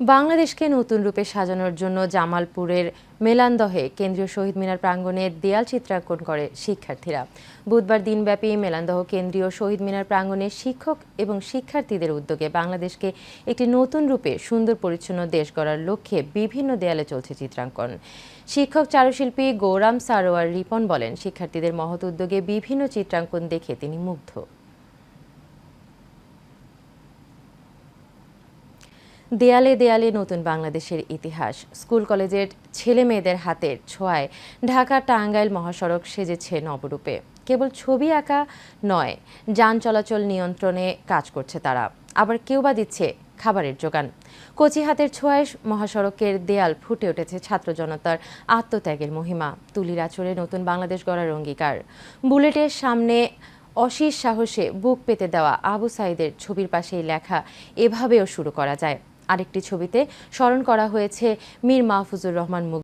বাংলাদেশকে নতুন রূপে সাজানোর জন্য জামালপুরের মেলান্দহে কেন্দ্রীয় শহীদ মিনার প্রাঙ্গণে দেয়াল চিত্রাঙ্কন করে শিক্ষার্থীরা। বুধবার দিনব্যাপী মেলান্দহ কেন্দ্রীয় শহীদ মিনার প্রাঙ্গণে শিক্ষক এবং শিক্ষার্থীদের উদ্যোগে বাংলাদেশকে একটি নতুন রূপে সুন্দর পরিচ্ছন্ন দেশ গড়ার লক্ষ্যে বিভিন্ন দেয়ালে চলছে চিত্রাঙ্কন। শিক্ষক, চারুশিল্পী গৌরাম সারোয়ার রিপন বলেন, শিক্ষার্থীদের মহৎ উদ্যোগে বিভিন্ন চিত্রাঙ্কন দেখে তিনি মুগ্ধ। দেয়ালে দেয়ালে নতুন বাংলাদেশের ইতিহাস। স্কুল কলেজের ছেলে মেয়েদের হাতের ছোঁয়ায় ঢাকা টাঙ্গাইল মহাসড়ক সেজেছে নবরূপে। কেবল ছবি আঁকা নয়, যান চলাচল নিয়ন্ত্রণে কাজ করছে তারা। আবার কেউ বা দিচ্ছে খাবারের যোগান। কচি হাতের ছোঁয়ায় মহাসড়কের দেয়াল ফুটে উঠেছে ছাত্র জনতার আত্মত্যাগের মহিমা। তুলির আচরে নতুন বাংলাদেশ গড়ার অঙ্গীকার। বুলেটের সামনে অশীষ সাহসে বুক পেতে দেওয়া আবু সাইদের ছবির পাশেই লেখা, এভাবেও শুরু করা যায়। আরেকটি ছবিতে স্মরণ করা হয়েছে মীর মাহফুজুর রহমান